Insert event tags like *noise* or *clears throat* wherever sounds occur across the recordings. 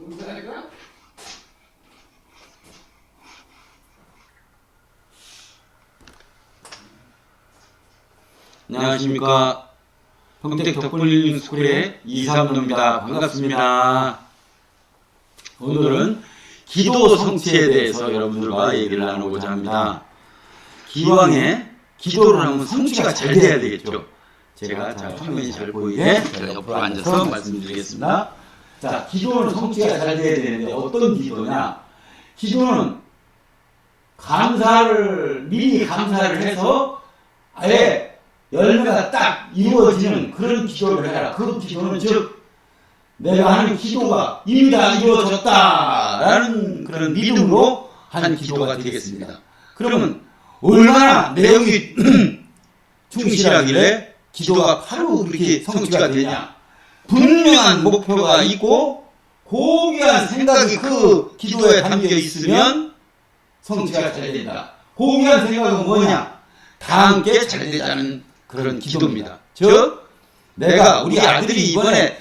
응사할까? 안녕하십니까. 평택 덕분 힐링 스쿨의 이삼로입니다. 반갑습니다. 오늘은 기도 성취에 대해서 여러분들과 얘기를 나누고자 합니다. 기왕에 기도를 하면 성취가 잘 돼야 되겠죠. 제가 자, 화면이 잘 보이게 제가 옆으로 앉아서 말씀드리겠습니다. 자, 기도는 성취가 잘 돼야 되는데 어떤 기도냐? 기도는 감사를 미리 감사를 해서 아예 열매가 딱 이루어지는 그런 기도를 해라. 그 기도는 즉 내가 하는 기도가 이미 다 이루어졌다라는 그런 믿음으로 하는 기도가 되겠습니다. 그러면 얼마나 내용이 *clears throat* 충실하길래 기도가 바로 그렇게 성취가 되냐? 분명한 목표가 있고 고귀한 생각이 그 기도에 담겨 있으면 성취가 잘 된다. 고귀한 생각은 뭐냐? 다 함께 잘 되자는 그런 기도입니다. 즉, 내가 우리 아들이 이번에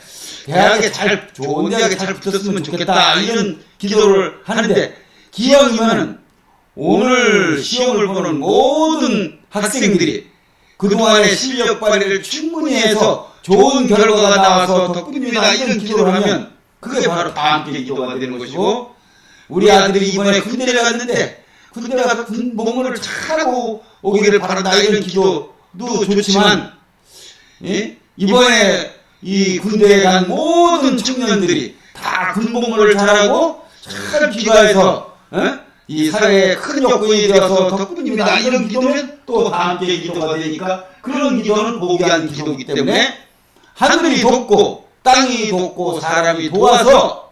대학에 잘, 좋은 대학에 잘 붙었으면 좋겠다. 이런 기도를 하는데, 기왕이면은 오늘 시험을 보는 모든 학생들이 그동안의 실력 발휘를 충분히 해서 좋은 결과가 나와서 덕분입니다. 이런 기도를 하면 그게 바로 다 함께 기도가 되는 것이고, 우리 아들이 이번에 군대를 갔는데, 군대 가서 군 복무를 잘하고 오기를 바란다 이런 기도도 좋지만 예? 이번에 이 군대에 간 모든 청년들이 다 군복무를 잘하고 잘 귀가해서 어? 이 사회에 큰 여건이 되어서 덕분입니다 이런 기도는 또 다 함께 기도가 되니까 그런 기도는 고귀한 기도이기 때문에 하늘이 돕고 땅이 돕고 사람이 도와서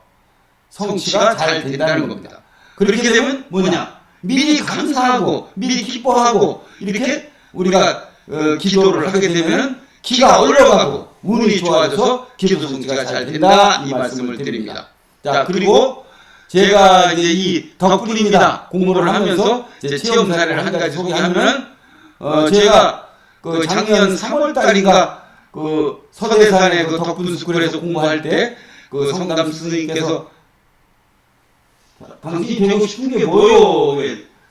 성취가 잘 된다는 겁니다. 그렇게 되면 뭐냐? 미리 감사하고 미리 기뻐하고 이렇게 우리가 어, 기도를 하게 되면 기가 올라가고 운이 좋아져서 기도 성취가 잘 된다 이 말씀을 드립니다. 자 그리고 제가 이제 이 덕분입니다 공부를 하면서 제 체험 사례를 한 가지 소개하면 어 제가 그 작년 3월 달인가 그 서대산의 그 덕분 스쿨에서 공부할 때 그 성담 스님께서 당신이 되고 싶은 게 뭐요?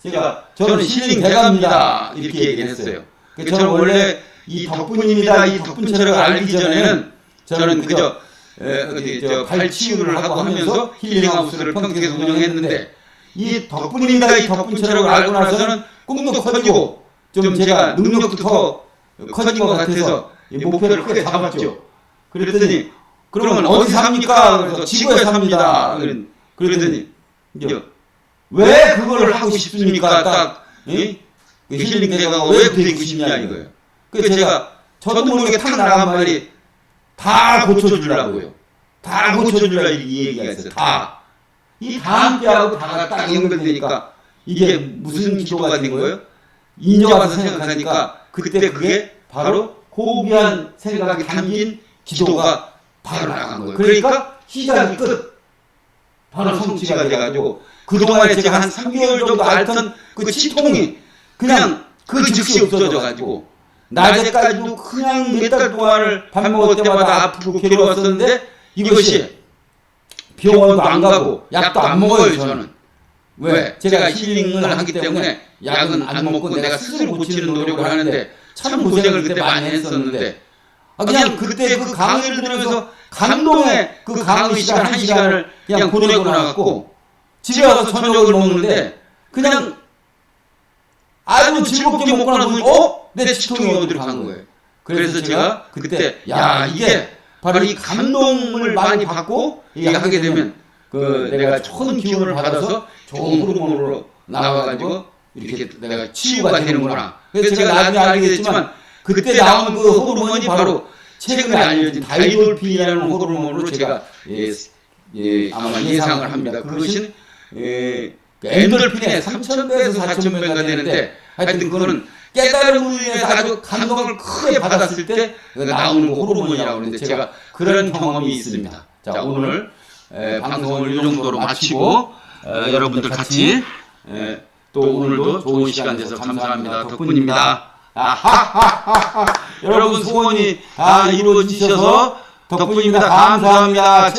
제가 저는 힐링 대가입니다. 이렇게 얘기했어요. 그 저는 원래 이 덕분입니다. 이 덕분 체력을 알기 전에는 저는 그저 에, 어디 저 발치유를 하고 하면서 힐링하우스를 평택에서 운영했는데 이 덕분입니다. 이 덕분 체력을 알고 나서는 꿈도 커지고 좀 제가 능력도 더 커진 것 같아서 이 목표를 크게 잡았죠. 그랬더니 그러면 어디서 합니까? 그래서 지구에서 합니다. 그랬- 그랬더니 이제 왜 그걸 하고 싶습니까? 딱 이? 그 힐링 대가가 왜 되고 싶냐 이거예요. 그래서 제가 저도 모르게 탁 나간 말이 다 고쳐주려고요. 다 고쳐주려 이 얘기가 있어요. 다. 이 다 함께하고 다가 딱 연결되니까 이게 무슨 기도가 된 거예요? 인정해서 생각하니까 그때 그게 바로 고귀한 생각이 담긴 기도가 바로 나간 거예요. 그러니까 시작이 끝. 바로 성취가 돼가지고 그동안에 제가 한 3개월 정도 앓던 그 치통이 그냥 그 즉시 없어져가지고 낮에까지도 그냥 몇 달 동안을 밥 먹을 때마다 아프고 괴로웠었는데 이것이 병원도 안 가고 약도 안 먹어요 저는 왜? 제가 힐링을 하기 때문에 약은 안 먹고 내가 스스로 고치는 노력을 하는데 참 고생을 그때 많이 했었는데 아, 그냥 그때 그 강의를 들으면서 감동의 그 강의 시간 한 시간을 그냥 보내고 나갔고 집에 와서 저녁을 먹는데 그냥 아주 즐겁게 먹고 나면 어? 내 치통이 어디로 간 거예요. 그래서 제가 그때 야 이게 바로 이 감동을 많이 받고 이게 하게 되면 그 내가 좋은 기운을 받아서 좋은 호르몬으로 나와가지고 이렇게 내가 치유가 되는구나. 그래서 제가 나중에 알게 됐지만 그때 나온 그 호르몬이 바로 최근에 알려진 다이돌핀이라는 호르몬으로 제가 예, 예, 아마 예상을 합니다. 그것은 예, 그 엔돌핀의 3,000배에서 4,000배가 되는데 하여튼 그거는 깨달음으로 인해서 아주 감동을 크게 받았을 때 나오는 호르몬이라고 하는데 제가 그런 경험이 있습니다. 자 오늘 에, 방송을 이 정도로 마치고 에, 여러분들 같이 에, 또 오늘도 좋은 시간 돼서 감사합니다. 덕분입니다. 아하하하하. *laughs* 여러분 소원이 다 이루어지셔서 덕분입니다. 감사합니다.